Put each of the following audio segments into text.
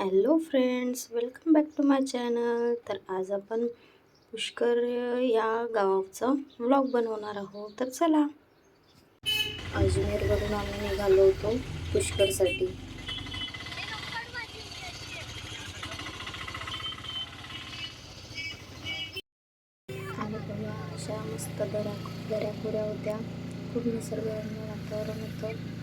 Hello friends welcome back to my channel. तर आज आपण पुष्कर या गावाचा ब्लॉग बनवणार आहोत. तर चला. अजमेरवरून आम्ही निघालो होतो पुष्करसाठी. आणि बघा अशा मस्त दऱ्या दऱ्याखोऱ्या होत्या. खूप निसर्गरम्य वातावरण होतं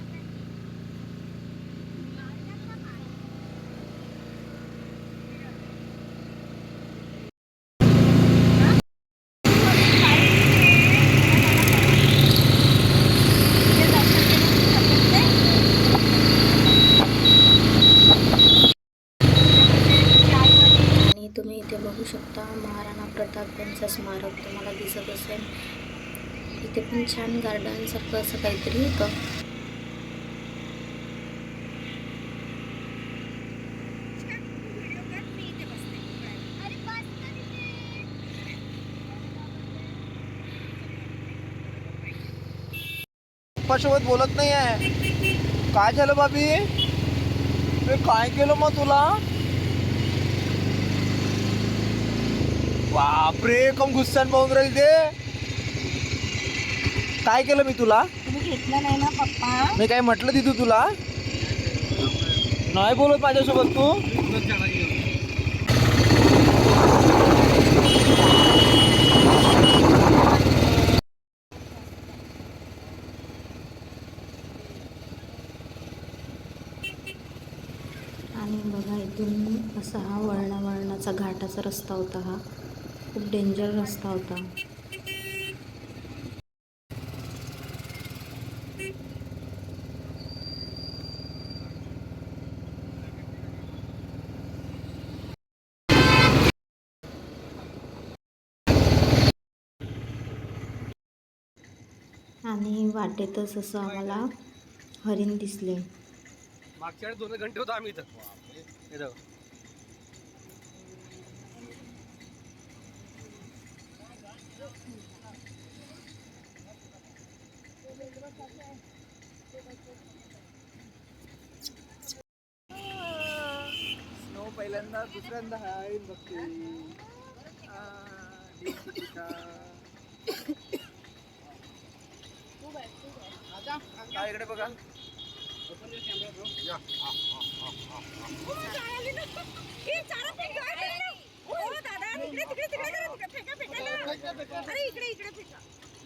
आणि तुम्ही इथे बघू शकता महाराणा त्यांचं स्मारक तुम्हाला दिसत असेल. इथे पण छान गार्डन सारखं असं काहीतरी होतं. पप्पासोबत बोलत नाही आहे काय झालं बाबी? मी काय केलं मग तुला? बापरे कम गुस्सान पाहून राहील ते. काय केलं मी तुला? तुम्ही घेतलं नाही ना पप्पा? मी काय म्हटलं तिथू तुला? नाही बोलत माझ्यासोबत तू. आणि बघा इथून असा हा वळणा वळणाचा घाटाचा रस्ता होता हा. खूप डेंजर रस्ता होता. आणि वाटेतच असं आम्हाला हरिण दिसले. मागच्या दोन घंटे होतो आम्ही इथं. स्नो पहिल्यांदा दुसऱ्यांदा आहे बघते. आ, दीपिका. काय इकडे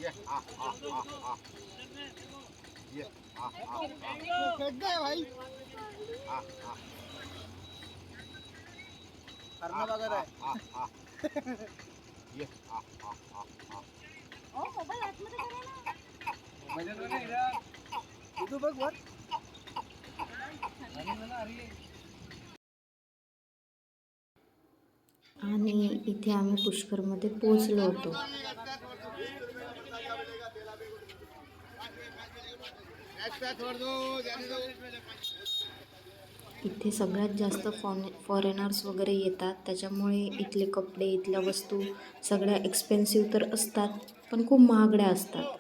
आहे तू बघ वर आणि इथे आम्ही पुष्करमध्ये पोचलो होतो. इथे सगळ्यात जास्त फॉने फॉरेनर्स वगैरे येतात. त्याच्यामुळे इथले कपडे इथल्या वस्तू सगळ्या एक्सपेन्सिव्ह तर असतात पण खूप महागड्या असतात.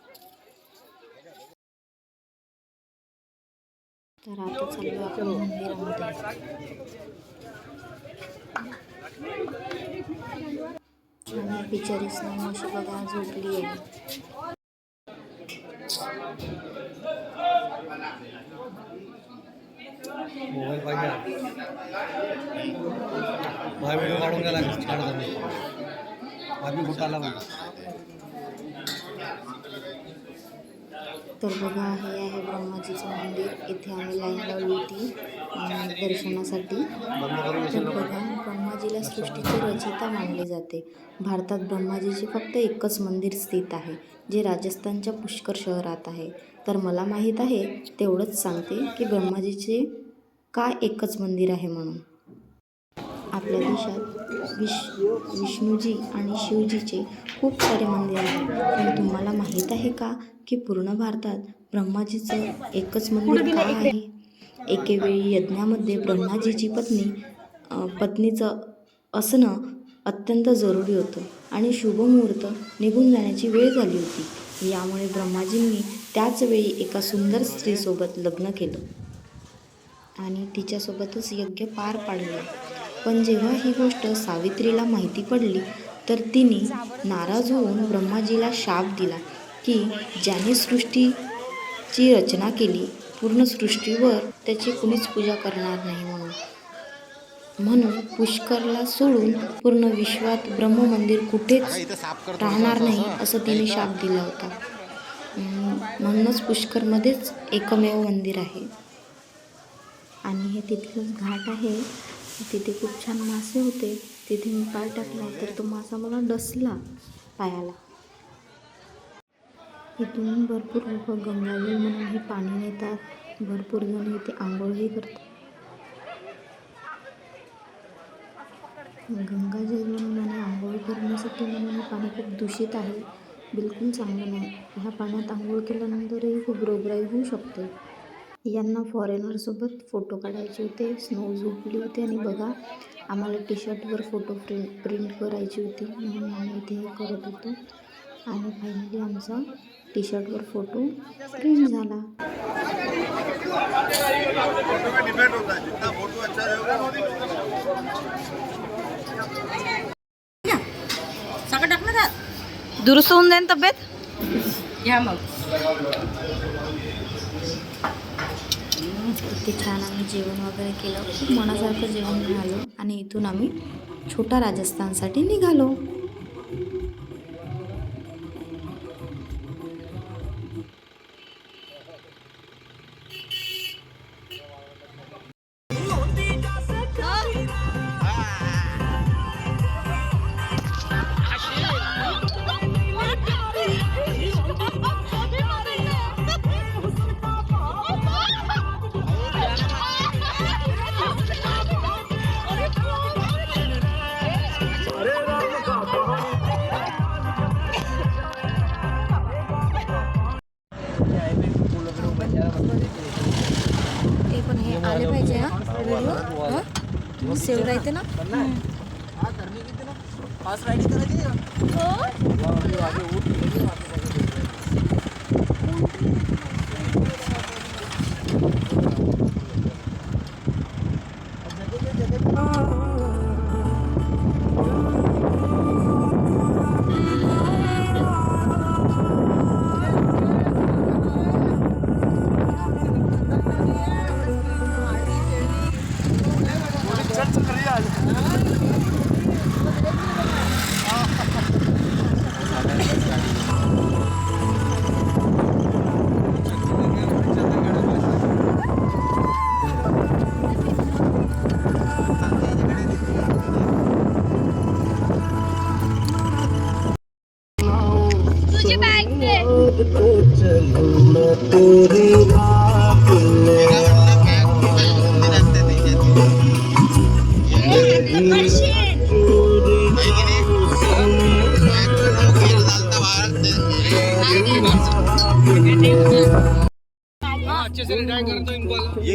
तर आता चाललो आपण मंदिरामध्ये. बिचारीस बिचारी अशी बघा झोपली आहे. मोबाईल पाहिजे माझा व्हिडिओ काढून गेला छान झाले. आम्ही कुठं आला तर बघा हे आहे ब्रह्माजीचं मंदिर. इथे आम्ही लाईन लावली होती दर्शनासाठी. तर बघा ब्रह्माजीला सृष्टीची रचिता मानली जाते. भारतात ब्रह्माजीचे फक्त एकच मंदिर स्थित आहे जे राजस्थानच्या पुष्कर शहरात आहे. तर मला माहीत आहे तेवढंच सांगते की ब्रह्माजीचे का एकच मंदिर आहे म्हणून? आपल्या देशात विश विष्णूजी आणि शिवजीचे खूप सारे मंदिर आहेत. पण तुम्हाला माहीत आहे का की पूर्ण भारतात ब्रह्माजीचं एकच मंदिर का आहे? एकेवेळी यज्ञामध्ये ब्रह्माजीची पत्नी पत्नीचं असणं अत्यंत जरुरी होतं आणि शुभमुहूर्त निघून जाण्याची वेळ झाली होती. यामुळे ब्रह्माजींनी त्याच वेळी एका सुंदर स्त्रीसोबत लग्न केलं. आणि तिच्यासोबतच यज्ञ पार पाडले. पण जेव्हा ही गोष्ट सावित्रीला माहिती पडली तर तिने नाराज होऊन ब्रह्माजीला शाप दिला की ज्याने सृष्टीची रचना केली पूर्ण सृष्टीवर त्याची कुणीच पूजा करणार नाही म्हणून. म्हणून पुष्करला सोडून पूर्ण विश्वात ब्रह्ममंदिर कुठेच राहणार नाही असं तिने शाप दिला होता. म्हणूनच पुष्करमध्येच एकमेव मंदिर आहे. आणि हे तिथलंच घाट आहे. तिथे खूप छान मासे होते. तिथे मी पाय टाकला तर तो मासा मला डसला पायाला. इथून भरपूर लोक गंगाजल म्हणून हे पाणी नेतात. भरपूर जण इथे आंघोळही करतात. गंगाजल म्हणून आणि आंघोळ करण्यासाठी म्हणून हे पाणी खूप दूषित आहे. बिलकुल चांगलं नाही. ह्या पाण्यात आंघोळ केल्यानंतरही खूप रोगराई होऊ शकते. यांना फॉरेनरसोबत फोटो काढायचे होते. स्नो झोपली होती आणि बघा आम्हाला टी शर्टवर फोटो प्रिंट प्रिंट करायची होती. म्हणून आम्ही इथे हे करत होतो. आणि फायनली आमचा टी शर्टवर फोटो प्रिंट झाला. दुरुस्त होऊन जाईल तब्येत? घ्या मग. इतके छान आम्ही जेवण वगैरे केलं. खूप मनासारखं जेवण मिळालं आणि इथून आम्ही छोटा राजस्थानसाठी निघालो.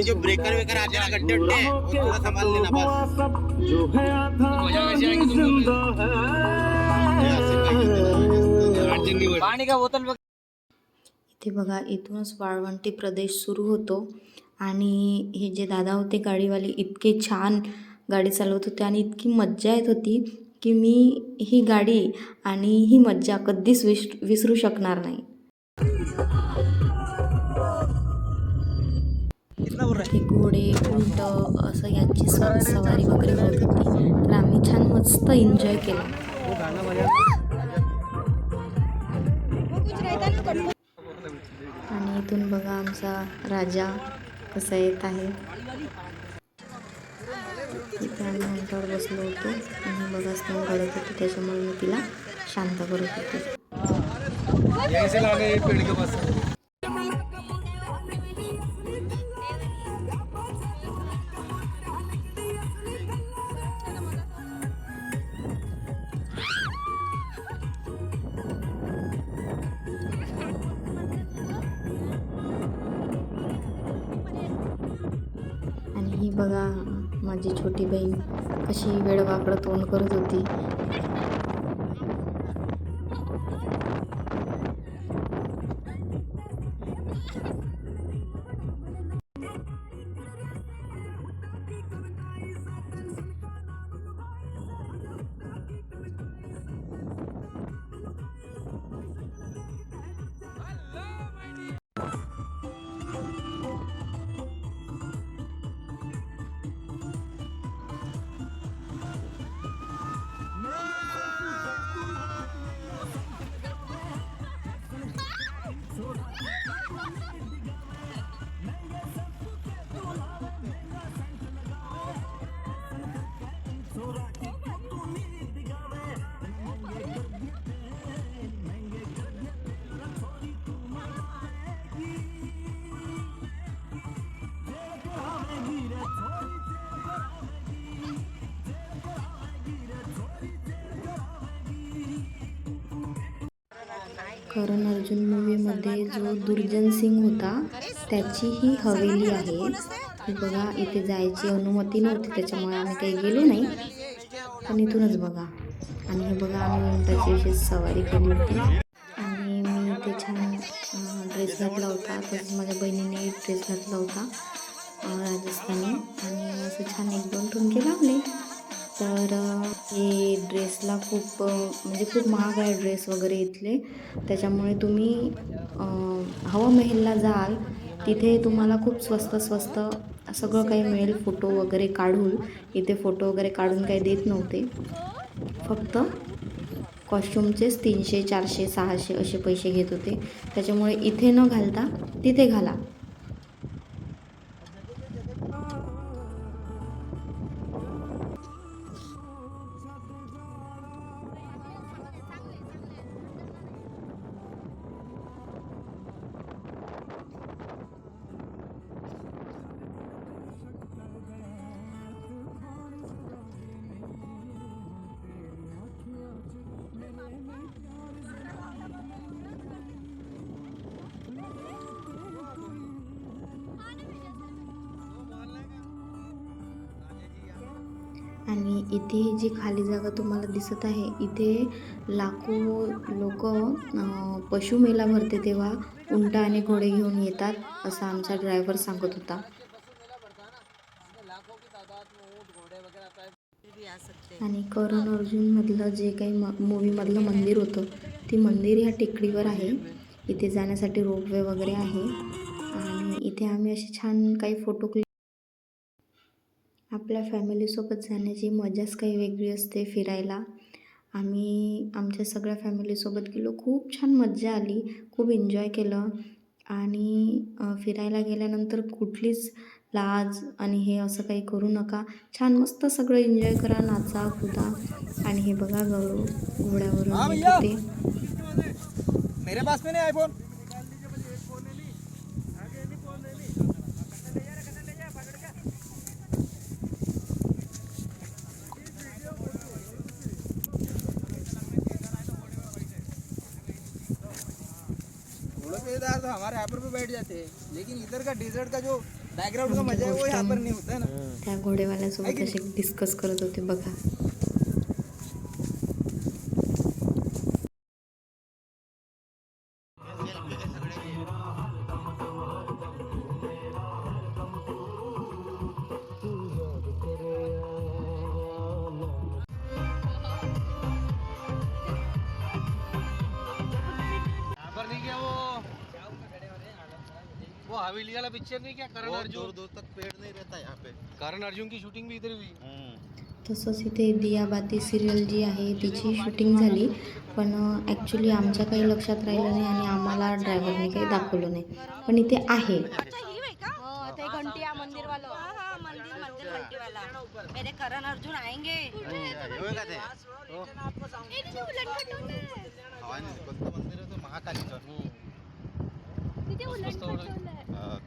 जो ब्रेकर वेकर आते हैं ना गड्ढे उड्ढे वो थोड़ा संभाल लेना बस। पाणी का बोतल बघ इथे बघा इथूनच वाळवंटी प्रदेश सुरू होतो. आणि हे जे दादा होते गाडीवाले इतके छान गाडी चालवत होते आणि इतकी मज्जा येत होती की मी ही गाडी आणि ही मज्जा कधीच विस विसरू शकणार नाही. इथे घोडे उंट असं यांची स सवारी वगैरे होत होती. तर आम्ही छान मस्त एन्जॉय केला. आणि इथून बघा आमचा राजा कसा येत आहे. इथे आम्ही उंटावर बसलो होतो. आणि बघा स्नो गळत होती. त्याच्यामुळे मी तिला शांत करत होते. बघा माझी छोटी बहीण कशी वेळवाकडं तोंड करत होती. करण अर्जुन मूवीमध्ये जो दुर्जन सिंग होता त्याची ही हवेली आहे. बघा इथे जायची अनुमती नव्हती त्याच्यामुळे आम्ही काही गेलो नाही. पण इथूनच बघा. आणि हे बघा आम्ही उंटाची विशेष सवारी केली होती. आणि मी इथे छान ड्रेस घातला होता. तसंच माझ्या बहिणीने ड्रेस घातला होता राजस्थानी. आणि असं छान एक दोन ठुमके लावले. तर हे ड्रेसला खूप म्हणजे खूप महाग आहे ड्रेस वगैरे इथले. त्याच्यामुळे तुम्ही हवा महलला जाल. तिथे तुम्हाला खूप स्वस्त स्वस्त सगळं काही मिळेल फोटो वगैरे काढून. इथे फोटो वगैरे काढून काही देत नव्हते. फक्त कॉस्ट्युमचेच तीनशे चारशे सहाशे असे पैसे घेत होते. त्याच्यामुळे इथे न घालता तिथे घाला. आणि इथे ही जी खाली जागा तुम्हाला दिसत आहे इथे लाखो लोक पशु मेला भरते तेव्हा उंट आणि घोडे घेऊन येतात असं आमचा ड्रायव्हर सांगत होता. आणि करण अर्जुनमधलं जे काही म मूवीमधलं मंदिर होतं ते मंदिर ह्या टेकडीवर आहे. इथे जाण्यासाठी रोपवे वगैरे आहे. आणि इथे आम्ही असे छान काही फोटो क्लिक आपल्या फॅमिलीसोबत जाण्याची मजाच काही वेगळी असते फिरायला. आम्ही आमच्या सगळ्या फॅमिलीसोबत गेलो. खूप छान मज्जा आली. खूप एन्जॉय केलं. आणि फिरायला गेल्यानंतर कुठलीच लाज आणि हे असं काही करू नका. छान मस्त सगळं एन्जॉय करा नाचा कुदा. आणि हे बघा गौरव घोड्यावरून येत मेरे पास में नहीं आईफोन थोड़ा सा इधर तो हमारे यहाँ पर भी बैठ जाते हैं। लेकिन इधर का डेजर्ट का जो बैकग्राउंड का मजा है वो यहाँ पर नहीं होता है ना। त्या घोडेवाल्यासोबत असे डिस्कस करत होते बघा. हवेली वाला पिक्चर नहीं क्या? करण बहुत दूर अर्जुन. दूर तक पेड़ नहीं रहता यहाँ पे। करण अर्जुन की शूटिंग भी इधर हुई. तसंच इथे दियाबाती सिरियल जी आहे तिची शूटिंग झाली पण ॲक्च्युली आमच्या काही लक्षात राहिलं नाही आणि आम्हाला ड्रायव्हरने काही दाखवलं नाही. पण इथे आहे. ते घंटिया मंदिर वाला हाँ मंदिर मंदिर घंटी वाला मेरे करण अर्जुन आएंगे. येऊ का ते हवानी कोणतं मंदिर आहे तो? महाकालीचं.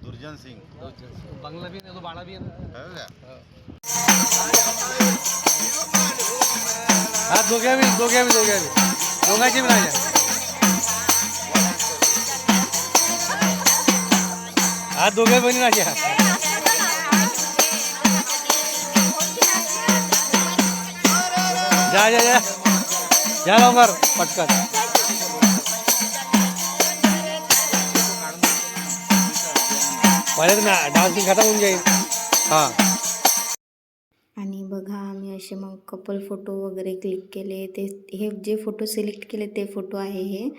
दुर्जन सिंग. बंगला भी है तो बाड़ा भी है ना. हो? हा. दोघ्या बी दोघ्या बी दोघ्या बी दोघांची बी नाही हा दोघ्या बहिणी जा जा जा. या लवकर पटकन. ना डान्सिंग खतम होऊन जाईल. हां. आणि बघा आम्ही असे मग कपल फोटो वगैरे क्लिक केले. ते हे जे फोटो सिलेक्ट केले ते फोटो आहे हे.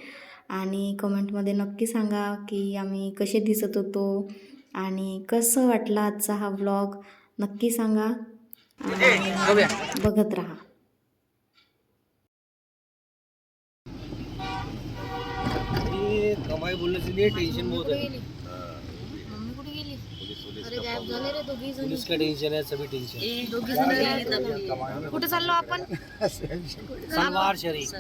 आणि कमेंटमध्ये नक्की सांगा की आम्ही कसे दिसत होतो. आणि कसं वाटलं आजचा हा व्लॉग नक्की सांगा. आणि बघत राहा. कमाई बोलने से लिए टेंशन बहुत है पुलिस का टेंशन है सभी टेंशन कुठे चाललो आपण? सलवार शरीफ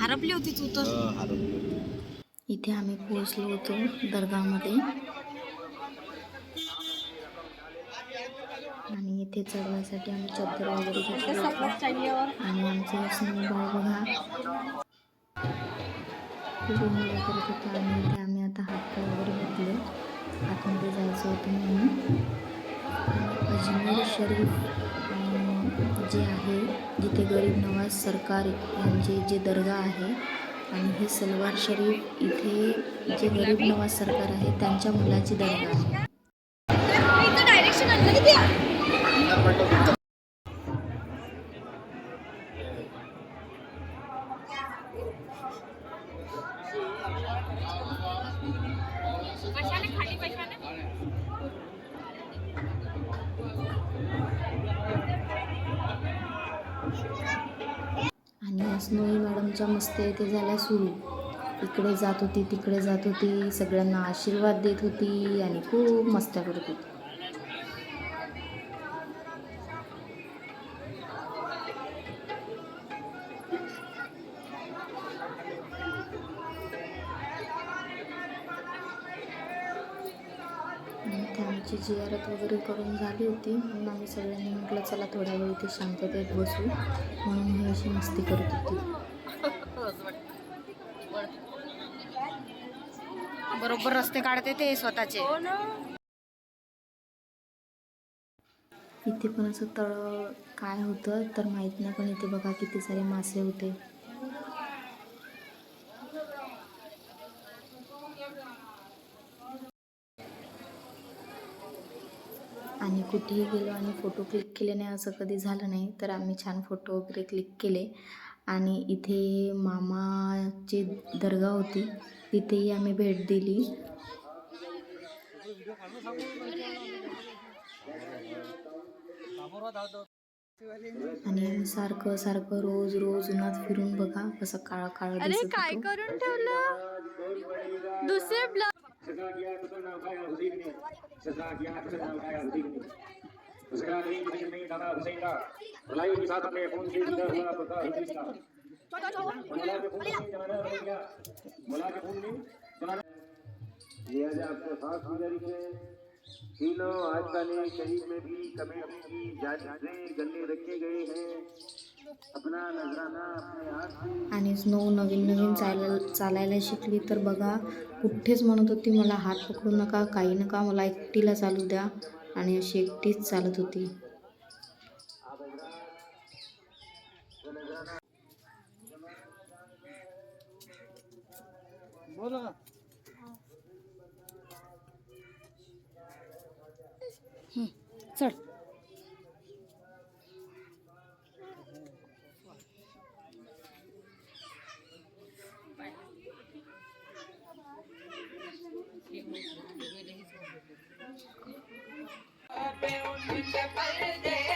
हरपली होती तू तर. इथे आम्ही पोहोचलो होतो दर्गामध्ये आणि इथे चढवायसाठी आम्ही चद्दर वगैरे घेतलं. आणि आमचं बघा. खूप एन्जॉय करत होतो आणि इथे आम्ही आता हातपाय वगैरे घातले आतमध्ये जायचं होतं म्हणून. अजमेर शरीफ जे आहे जिथे गरीब नवाज सरकार यांचे जे दर्गा आहे आणि हे सलवार शरीफ इथे जे गरीब नवाज सरकार आहे त्यांच्या मुलाची दर्गा आहे. आणि स्नोई मॅडमच्या मस्त इथे झाल्या सुरू. इकडे जात होती तिकडे जात होती. सगळ्यांना आशीर्वाद देत होती आणि खूप मस्त्या करत होती. वगैरे करून झाली होती. म्हणून आम्ही सगळ्यांनी म्हटलं चला थोडा वेळ इथे शांततेत बसू. म्हणून ही अशी मस्ती करत होती. बरोबर रस्ते काढते ते स्वतःचे. इथे पण असं तळ काय होतं तर माहीत नाही पण इथे बघा किती सारे मासे होते आणि कुठेही गेलो आणि फोटो क्लिक केले नाही असं कधी झालं नाही तर आम्ही छान फोटो वगैरे क्लिक केले. आणि इथे मामाची दर्गा होती तिथेही आम्ही भेट दिली. आणि सारखं सारखं रोज रोज उन्हात फिरून बघा कसं काळा काळा अरे सजा किया उठाया तो हुसैन ने। सजा किया उठाया तो हुसैन ने। तो नहीं नहीं दादा हुसैन का। भलाई के साथ अपने फ़ोन से हुआ पता हुसैन का। मुला के फ़ोन मुला के फ़ोन आपको साथ है तीनों आज का नहीं, शरीर में भी कभी की जाँच गन्ने रखे गए हैं। अपना नजराना अपने हाथ से आणि स्नो नवीन नवीन चालायला चालायला शिकली तर बघा कुठेच म्हणत होती मला हात पकडू नका काही नका मला एकटीला चालू द्या. आणि अशी एकटीच चालत होती. बोलो ना चढ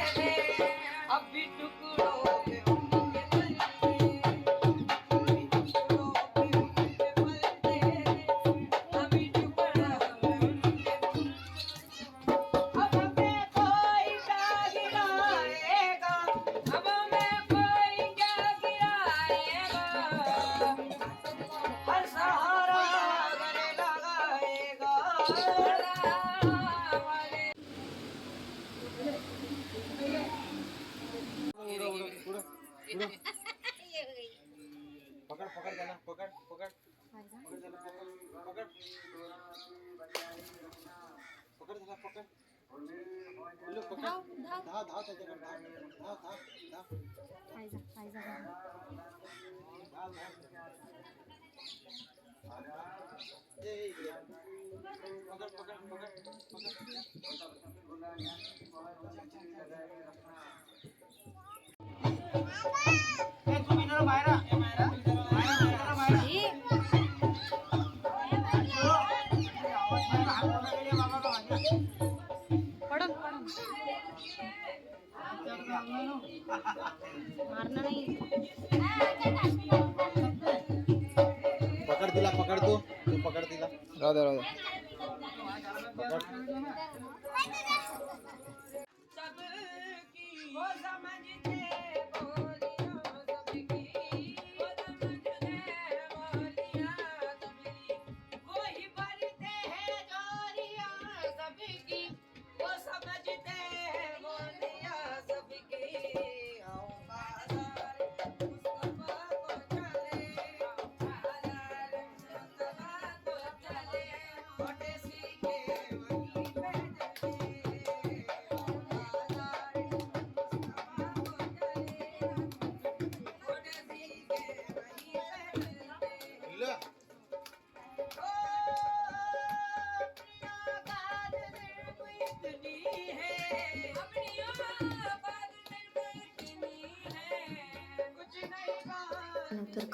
पकड़ दिला पकड़ तू. तू पकड़ दिला राहू दे राहू दे. Hey,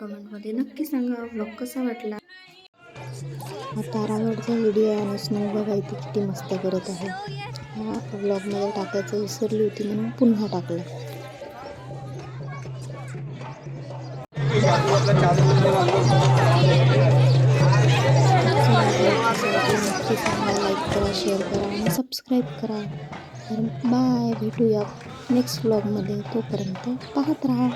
कमेंटमध्ये नक्की सांगा. ब्लॉग कसा वाटला? हा तारागडचा व्हिडिओ आहे आणि स्नो बघा इथे किती मस्त करत आहे. हा ब्लॉगमध्ये टाकायचं विसरली होती म्हणून पुन्हा टाकलं. नक्की सांगा लाईक करा शेअर करा आणि सबस्क्राईब करा. तर बाय भेटूया नेक्स्ट ब्लॉगमध्ये तोपर्यंत पाहत राहा.